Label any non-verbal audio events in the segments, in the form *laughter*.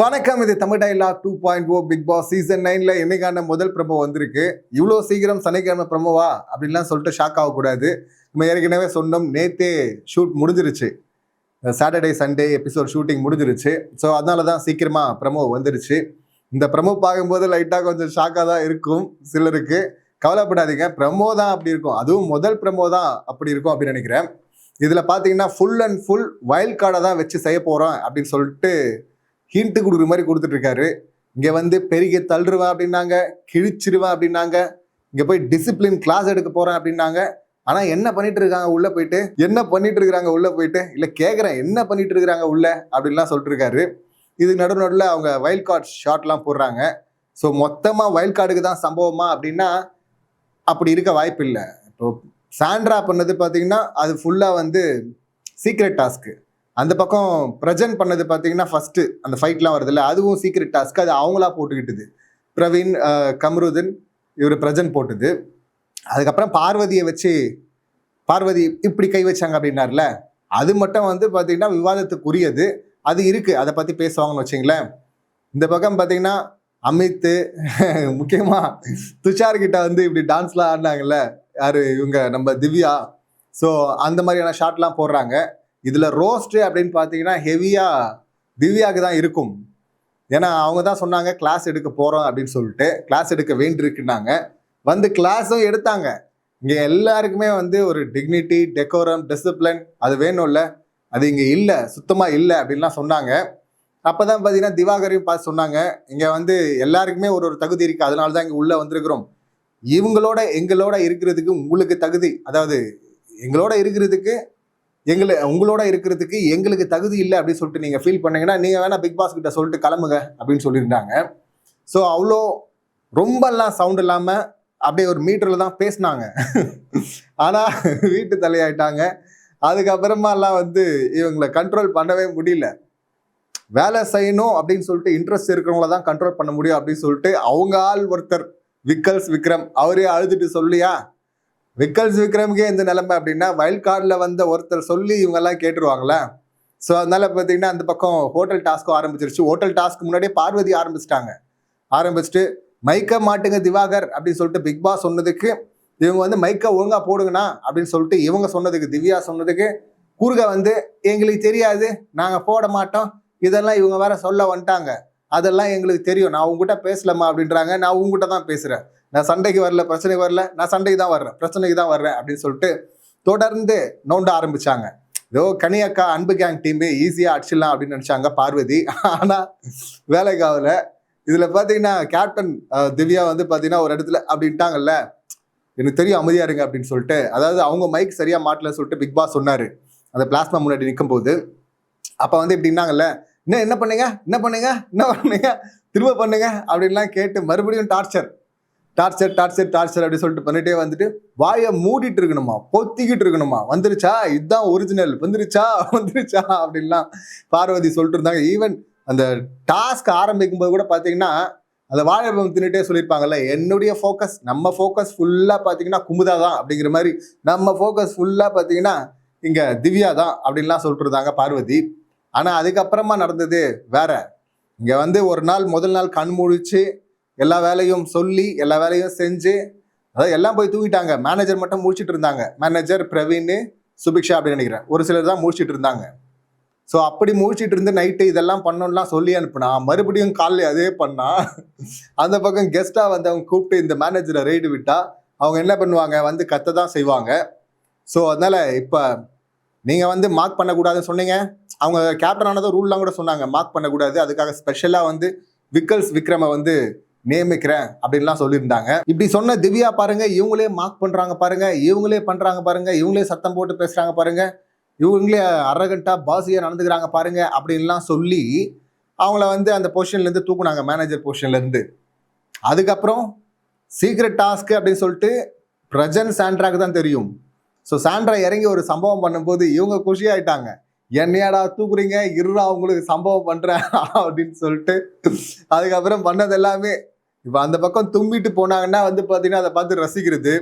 வணக்கம் இது Tamil dialogue two point O big boss season நைன்ல என்னைக்கான முதல் ப்ரமோ வந்திருக்கு? இவ்வளோ சீக்கிரம் சனிக்கிழமை ப்ரமோவா அப்படின்லாம் சொல்லிட்டு ஷாக் ஆகக்கூடாது. நம்ம ஏற்கனவே சொன்னோம் நேத்தே ஷூட் முடிஞ்சிருச்சு. சாட்டர்டே சண்டே எபிசோட் ஷூட்டிங் முடிஞ்சிருச்சு. ஸோ அதனால தான் சீக்கிரமாக ப்ரமோ வந்துருச்சு. இந்த ப்ரமோ பார்க்கும்போது லைட்டாக கொஞ்சம் ஷாக்காக தான் இருக்கும் சிலருக்கு. கவலைப்படாதீங்க ப்ரமோ தான் அப்படி இருக்கும். அதுவும் முதல் ப்ரமோ தான் அப்படி இருக்கும் அப்படின்னு நினைக்கிறேன். இதில் பார்த்தீங்கன்னா ஃபுல் அண்ட் ஃபுல் வைல்ட் கார்டை தான் வச்சு செய்ய போகிறோம் அப்படின்னு சொல்லிட்டு ஹிண்ட்டு கொடுக்குற மாதிரி கொடுத்துட்ருக்காரு. இங்கே வந்து பெருகி தள்ளுருவா அப்படின்னாங்க கிழிச்சிருவேன் அப்படின்னாங்க இங்கே போய் டிசிப்ளின் கிளாஸ் எடுக்க போகிறேன் அப்படின்னாங்க. ஆனால் என்ன பண்ணிட்டு இருக்காங்க உள்ளே போயிட்டு? என்ன பண்ணிட்டு இருக்கிறாங்க உள்ளே போயிட்டு? இல்லை கேட்குறேன் என்ன பண்ணிட்டு இருக்கிறாங்க உள்ளே? அப்படின்லாம் சொல்லிட்டு இருக்காரு இது நடு நடுவில் அவங்க வைல்ட் கார்டு ஷாட்லாம் போடுறாங்க. ஸோ மொத்தமாக வைல்ட் கார்டுக்கு தான் சம்பவமா அப்படின்னா அப்படி இருக்க வாய்ப்பு இல்லை இப்போ சாண்ட்ரா பண்ணது பார்த்தீங்கன்னா அது ஃபுல்லாக வந்து சீக்ரெட் டாஸ்க்கு அந்த பக்கம் ப்ரெசென்ட் பண்ணது பார்த்தீங்கன்னா ஃபஸ்ட்டு அந்த ஃபைட்லாம் வருதுல்ல அதுவும் சீக்ரெட் டாஸ்க் அது அவங்களா போட்டுக்கிட்டுது. பிரவீன் கமருதன் கம்ருதன் இவர் ப்ரெசென்ட் போட்டது. அதுக்கப்புறம் பார்வதியை வச்சு பார்வதி இப்படி கை வச்சாங்க அப்படின்னார்ல அது மட்டும் வந்து பார்த்தீங்கன்னா விவாதத்துக்குரியது. அது இருக்குது அதை பற்றி பேசுவாங்கன்னு வச்சிங்களேன். இந்த பக்கம் பார்த்தீங்கன்னா அமித்து *laughs* முக்கியமாக துஷார்கிட்ட வந்து இப்படி டான்ஸ்லாம் ஆடினாங்கல்ல யார் இவங்க நம்ம திவ்யா. ஸோ அந்த மாதிரியான ஷாட்லாம் போடுறாங்க. இதில் ரோஸ்ட்டு அப்படின்னு பார்த்தீங்கன்னா ஹெவியாக திவ்யாவுக்கு தான் இருக்கும். ஏன்னா அவங்க தான் சொன்னாங்க கிளாஸ் எடுக்க போகிறோம் அப்படின்னு சொல்லிட்டு கிளாஸ் எடுக்க வேண்டியிருக்குன்னாங்க. வந்து கிளாஸும் எடுத்தாங்க. இங்கே எல்லாருக்குமே வந்து ஒரு டிக்னிட்டி டெக்கோரம் டிசிப்ளின் அது வேணும்ல. அது இங்கே இல்லை சுத்தமாக இல்லை அப்படின்லாம் சொன்னாங்க. அப்போ தான் பார்த்தீங்கன்னா திவாகரையும் பார்த்து சொன்னாங்க இங்கே வந்து எல்லாருக்குமே ஒரு ஒரு தகுதி இருக்குது அதனால தான் இங்கே உள்ளே வந்திருக்கிறோம். இவங்களோட எங்களோட இருக்கிறதுக்கு உங்களுக்கு தகுதி. அதாவது எங்களோட இருக்கிறதுக்கு எங்களை உங்களோட இருக்கிறதுக்கு எங்களுக்கு தகுதி இல்லை அப்படின்னு சொல்லிட்டு நீங்கள் ஃபீல் பண்ணீங்கன்னா நீங்கள் வேணால் பிக் பாஸ் கிட்ட சொல்லிட்டு கிளம்புங்க அப்படின்னு சொல்லியிருந்தாங்க. ஸோ அவ்வளோ ரொம்பலாம் சவுண்ட் இல்லாமல் அப்படியே ஒரு மீட்டரில் தான் பேசினாங்க. ஆனால் வீட்டு தலையாயிட்டாங்க. அதுக்கப்புறமாலாம் வந்து இவங்களை கண்ட்ரோல் பண்ணவே முடியல. வேலை செய்யணும் அப்படின்னு சொல்லிட்டு இன்ட்ரெஸ்ட் இருக்கிறவங்கள தான் கண்ட்ரோல் பண்ண முடியும் அப்படின்னு சொல்லிட்டு அவங்க ஆள் ஒருத்தர் விக்கல்ஸ் விக்ரம் அவரே அழுதுட்டு சொல்லியா விக்கல்ஸ் விக்ரமுக்கே இந்த நிலைமை அப்படின்னா வைல்ட் கார்டில் வந்த ஒருத்தர் சொல்லி இவங்கெல்லாம் கேட்டுருவாங்களே ஸோ அதனால் பார்த்தீங்கன்னா அந்த பக்கம் ஹோட்டல் டாஸ்க்கும் ஆரம்பிச்சிருச்சு. ஹோட்டல் டாஸ்க் முன்னாடியே பார்வதி ஆரம்பிச்சிட்டாங்க. ஆரம்பிச்சுட்டு மைக்க மாட்டுங்க திவாகர் அப்படின்னு சொல்லிட்டு பிக் பாஸ் சொன்னதுக்கு இவங்க வந்து மைக்க ஒழுங்காக போடுங்கண்ணா அப்படின்னு சொல்லிட்டு இவங்க சொன்னதுக்கு திவ்யா சொன்னதுக்கு கூறுக வந்து எங்களுக்கு தெரியாது நாங்கள் போட மாட்டோம். இதெல்லாம் இவங்க வேற சொல்ல வந்துட்டாங்க. அதெல்லாம் எங்களுக்கு தெரியும். நான் உங்ககிட்ட பேசலம்மா அப்படின்றாங்க. நான் உங்ககிட்ட தான் பேசுகிறேன் நான் சண்டைக்கு வரல பிரச்சனைக்கு வரல. நான் சண்டைக்கு தான் வர்றேன். பிரச்சனைக்கு தான் வர்றேன் அப்படின்னு சொல்லிட்டு தொடர்ந்து நோண்ட ஆரம்பிச்சாங்க. ஏதோ கனியக்கா அன்பு கேங் டீம் ஈஸியாக அடிச்சிடலாம் அப்படின்னு நினச்சாங்க பார்வதி. ஆனால் வேலைக்காவில் இதில் பார்த்தீங்கன்னா கேப்டன் திவ்யா வந்து பார்த்தீங்கன்னா ஒரு இடத்துல அப்படின்ட்டாங்கல்ல எனக்கு தெரியும் அமைதியாக இருங்க அப்படின்னு சொல்லிட்டு. அதாவது அவங்க மைக் சரியாக மாட்டலன்னு சொல்லிட்டு பிக் பாஸ் சொன்னார். அந்த பிளாஸ்மா முன்னாடி நிற்கும் போது அப்போ வந்து இப்படின்னாங்கல்ல என்ன என்ன பண்ணுங்க? என்ன பண்ணுங்க? என்ன பண்ணுங்க? திரும்ப பண்ணுங்க அப்படின்லாம் கேட்டு மறுபடியும் டார்ச்சர் டார்ச்சர் டார்ச்சர் டார்ச்சர் அப்படி சொல்லிட்டு பண்ணிட்டே வந்துட்டு வாயை மூடிட்டு இருக்கணுமா? பொத்திக்கிட்டு இருக்கணுமா? வந்துருச்சா? இதுதான் ஒரிஜினல் வந்துருச்சா? வந்துருச்சா? அப்படின்லாம் பார்வதி சொல்லிட்டு இருந்தாங்க. ஈவன் அந்த டாஸ்க் ஆரம்பிக்கும் போது கூட பார்த்தீங்கன்னா அந்த வாழைப்பழம் தின்னுட்டே சொல்லியிருப்பாங்கல்ல என்னுடைய ஃபோக்கஸ் நம்ம ஃபோக்கஸ் ஃபுல்லாக பார்த்தீங்கன்னா குமுதா தான் அப்படிங்கிற மாதிரி நம்ம ஃபோக்கஸ் ஃபுல்லாக பார்த்தீங்கன்னா இங்கே திவ்யா தான் அப்படின்லாம் சொல்லிட்டு இருந்தாங்க பார்வதி. ஆனால் அதுக்கப்புறமா நடந்தது வேற. இங்கே வந்து ஒரு நாள் முதல் நாள் கண் முழிச்சு எல்லா வேலையும் சொல்லி எல்லா வேலையும் செஞ்சு அதாவது எல்லாம் போய் தூக்கிட்டாங்க மேனேஜர் மட்டும் முடிச்சிட்டு இருந்தாங்க. மேனேஜர் பிரவீன் சுபிக்ஷா அப்படின்னு நினைக்கிறேன். ஒரு சிலர் தான் முடிச்சுட்டு இருந்தாங்க. ஸோ அப்படி முடிச்சுட்டு இருந்து நைட்டு இதெல்லாம் பண்ணோம்லாம் சொல்லி அனுப்புனா மறுபடியும் காலைல அதே பண்ணா அந்த பக்கம் கெஸ்ட்டாக வந்து அவங்க கூப்பிட்டு இந்த மேனேஜரை ரெய்டு விட்டா அவங்க என்ன பண்ணுவாங்க? வந்து கத்த தான் செய்வாங்க. ஸோ அதனால் இப்போ நீங்கள் வந்து மார்க் பண்ணக்கூடாதுன்னு சொன்னீங்க? அவங்க கேப்டன் ஆனதும் ரூல்லாம் கூட சொன்னாங்க. மார்க் பண்ணக்கூடாது. அதுக்காக ஸ்பெஷலாக வந்து விக்கல்ஸ் விக்ரமை வந்து நியமிக்கிறேன் அப்படின்லாம் சொல்லியிருந்தாங்க. இப்படி சொன்ன திவ்யா பாருங்க இவங்களே மார்க் பண்ணுறாங்க பாருங்க இவங்களே பண்ணுறாங்க பாருங்க இவங்களே சத்தம் போட்டு பேசுகிறாங்க பாருங்க இவங்களே அரகண்டா பாசியாக நடந்துக்கிறாங்க பாருங்க அப்படின்லாம் சொல்லி அவங்கள வந்து அந்த பொசிஷன்லேருந்து தூக்குனாங்க மேனேஜர் பொசிஷன்லேருந்து அதுக்கப்புறம் சீக்ரெட் டாஸ்க் அப்படின்னு சொல்லிட்டு பிரஜன் சாண்ட்ராக்கு தான் தெரியும். ஸோ சாண்ட்ரா இறங்கி ஒரு சம்பவம் பண்ணும்போது இவங்க குஷியாயிட்டாங்க. என்னையாடா தூக்குறீங்க? இருடா உங்களுக்கு சம்பவம் பண்றேன் *laughs* அப்படின்னு சொல்லிட்டு அதுக்கப்புறம் பண்ணது எல்லாமே இப்போ அந்த பக்கம் தும்பிட்டு போனாங்கன்னா வந்து பார்த்தீங்கன்னா அதை பார்த்து ரசிக்கிறது.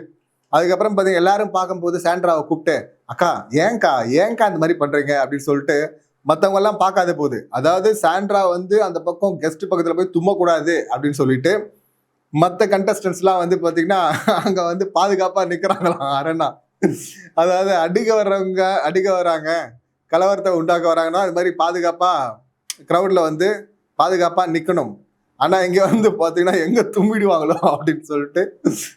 அதுக்கப்புறம் பார்த்தீங்கன்னா எல்லாரும் பார்க்கும்போது சாண்ட்ராவை கூப்பிட்டு அக்கா ஏன்க்கா ஏன்க்கா இந்த மாதிரி பண்றீங்க? அப்படின்னு சொல்லிட்டு மற்றவங்கெல்லாம் பார்க்காத போகுது அதாவது சாண்ட்ரா வந்து அந்த பக்கம் கெஸ்ட் பக்கத்துல போய் தும்மக்கூடாது அப்படின்னு சொல்லிட்டு மற்ற கண்டஸ்டன்ஸ்லாம் வந்து பார்த்தீங்கன்னா அங்கே வந்து பாதுகாப்பாக நிற்கிறாங்களாம் அரணா. அதாவது அடிக்க வர்றவங்க அடிக்க வர்றாங்க. கலவரத்தை உண்டாக்க வராங்கன்னா அது மாதிரி பாதுகாப்பாக க்ரௌடில் வந்து பாதுகாப்பாக நிற்கணும் ஆனால் இங்கே வந்து பார்த்தீங்கன்னா எங்கே தும்பிடுவாங்களோ அப்படின்னு சொல்லிட்டு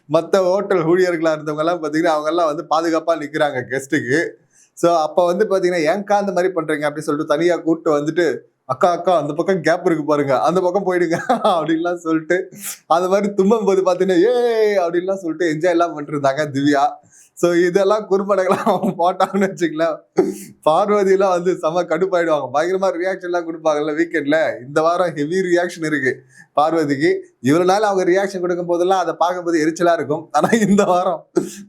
மற்ற ஹோட்டல் ஊழியர்களாக இருந்தவங்கலாம் பார்த்தீங்கன்னா அவங்கெல்லாம் வந்து பாதுகாப்பாக நிற்கிறாங்க கெஸ்ட்டுக்கு ஸோ அப்போ வந்து பார்த்தீங்கன்னா ஏன்க்கா அந்த மாதிரி பண்ணுறீங்க அப்படின்னு சொல்லிட்டு தனியாக கூப்பிட்டு வந்துட்டு அக்கா அக்கா அந்த பக்கம் கேப் இருக்கு பாருங்க அந்த பக்கம் போயிடுங்க அப்படின்லாம் சொல்லிட்டு அது மாதிரி தும்பும் போது பார்த்தீங்கன்னா ஏ அப்படின்லாம் சொல்லிட்டு என்ஜாய் எல்லாம் பண்ணிருந்தாங்க திவ்யா. ஸோ இதெல்லாம் குறும்படங்கள்லாம் போட்டாங்கன்னு வச்சுக்கலாம். பார்வதியெல்லாம் வந்து செம கடுப்பாயிடுவாங்க. பயங்கரமா ரியாக்ஷன்லாம் கொடுப்பாங்கல்ல வீக்கெண்ட்ல இந்த வாரம் ஹெவி ரியாக்ஷன் இருக்கு. பார்வதிக்கு இவ்வளோ நாள் அவங்க ரியாக்ஷன் கொடுக்கும் போதெல்லாம் அதை பார்க்கும்போது எரிச்சலா இருக்கும். ஆனால் இந்த வாரம்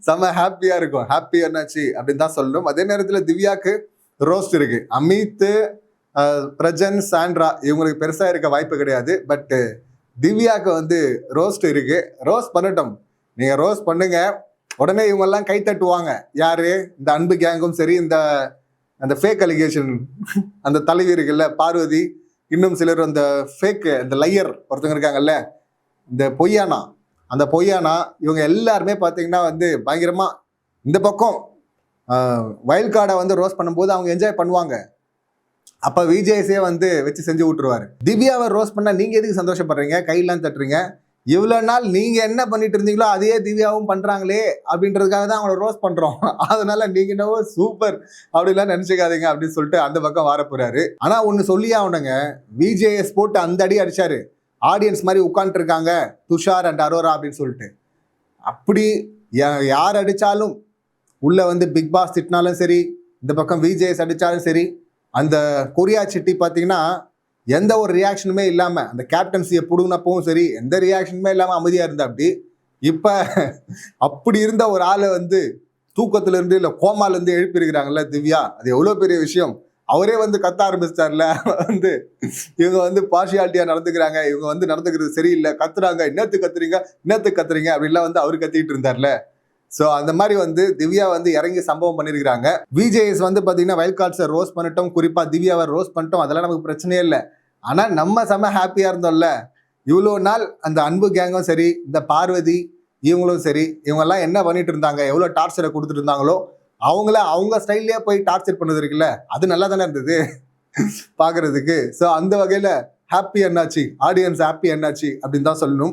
செம ஹாப்பியா இருக்கும். ஹாப்பி என்னாச்சு அப்படின்னு தான் சொல்லணும். அதே நேரத்தில் திவ்யாக்கு ரோஸ்ட் இருக்கு. அமித் பிரஜன் சாண்ட்ரா இவங்களுக்கு பெருசாக இருக்க வாய்ப்பு கிடையாது. பட் திவ்யாக்கு வந்து ரோஸ்ட் இருக்கு. ரோஸ்ட் பண்ணட்டும். நீங்கள் ரோஸ்ட் பண்ணுங்க. உடனே இவங்க எல்லாம் கை தட்டுவாங்க. யாரு? இந்த அன்பு கேங்கும் சரி இந்த அந்த ஃபேக் அலிகேஷன் அந்த தலைவி இருக்குல்ல பார்வதி. இன்னும் சிலர் அந்த ஃபேக் இந்த லையர் ஒருத்தவங்க இருக்காங்கல்ல இந்த பொய்யானா? அந்த பொய்யானா இவங்க எல்லாருமே பார்த்தீங்கன்னா வந்து பயங்கரமா இந்த பக்கம் வயல் கார்டை வந்து ரோஸ் பண்ணும்போது அவங்க என்ஜாய் பண்ணுவாங்க. அப்போ விஜேஸே வந்து வச்சு செஞ்சு விட்டுருவாரு திவ்யாவை ரோஸ் பண்ணால் நீங்கள் எதுக்கு சந்தோஷப்படுறீங்க? கையெல்லாம் தட்டுறீங்க? இவ்வளோ நாள் நீங்க என்ன பண்ணிட்டு இருந்தீங்களோ அதையே திவ்யாவும் பண்றாங்களே அப்படின்றதுக்காக தான் அவங்கள ரோஸ் பண்றோம். அதனால நீங்க என்னவோ சூப்பர் அப்படிலாம் நினைச்சுக்காதீங்க அப்படின்னு சொல்லிட்டு அந்த பக்கம் வர போறாரு. ஆனா ஒன்னு சொல்லி ஆகணுங்க. விஜேஎஸ் போட்டு அந்த அடி அடிச்சாரு. ஆடியன்ஸ் மாதிரி உட்காந்துட்டு இருக்காங்க. துஷார் அண்ட் அரோரா அப்படின்னு சொல்லிட்டு. அப்படி யா- யார் அடிச்சாலும் உள்ள வந்து பிக் பாஸ் திட்டினாலும் சரி இந்த பக்கம் விஜேஎஸ் அடிச்சாலும் சரி அந்த கொரியா சிட்டி பார்த்தீங்கன்னா எந்த ஒரு ரியாக்ஷனுமே இல்லாமல் அந்த கேப்டன்சியை பிடுங்கினப்பவும் சரி எந்த ரியாக்ஷனுமே இல்லாமல் அமைதியாக இருந்தா அப்படி இப்போ அப்படி இருந்த ஒரு ஆளை வந்து தூக்கத்திலிருந்து இல்லை கோமாலேருந்து எழுப்பியிருக்கிறாங்கல்ல திவ்யா அது எவ்வளோ பெரிய விஷயம். அவரே வந்து கத்த ஆரம்பிச்சிட்டார்ல. வந்து இவங்க வந்து பார்ஷியாலிட்டியாக நடந்துக்கிறாங்க. இவங்க வந்து நடந்துக்கிறது சரியில்லை. கத்துறாங்க. இன்னத்து கத்துறீங்க? இன்னத்து கத்துறீங்க? அப்படின்லாம் வந்து அவர் கத்திக்கிட்டு இருந்தார்ல. ஸோ அந்த மாதிரி வந்து திவ்யா வந்து இறங்கி சம்பவம் பண்ணியிருக்கிறாங்க விஜேஎஸ் வந்து பார்த்தீங்கன்னா வைல்ட் கார்ட்ஸை ரோஸ் பண்ணட்டும். குறிப்பாக திவ்யாவை ரோஸ் பண்ணிட்டோம். அதெல்லாம் நமக்கு பிரச்சனையே இல்லை. ஆனால் நம்ம செம ஹாப்பியாக இருந்தோம்ல. இவ்வளோ நாள் அந்த அன்பு கேங்கும் சரி இந்த பார்வதி இவங்களும் சரி இவங்கெல்லாம் என்ன பண்ணிட்டு இருந்தாங்க? எவ்வளோ டார்ச்சரை கொடுத்துட்டு இருந்தாங்களோ அவங்கள அவங்க ஸ்டைல்லே போய் டார்ச்சர் பண்ணது இருக்குல்ல. அது நல்லா தானே இருந்தது *laughs* பார்க்கறதுக்கு ஸோ அந்த வகையில் ஹாப்பி என்னாச்சு? ஆடியன்ஸ் ஹாப்பி என்னாச்சு? அப்படின்னு தான் சொல்லணும்.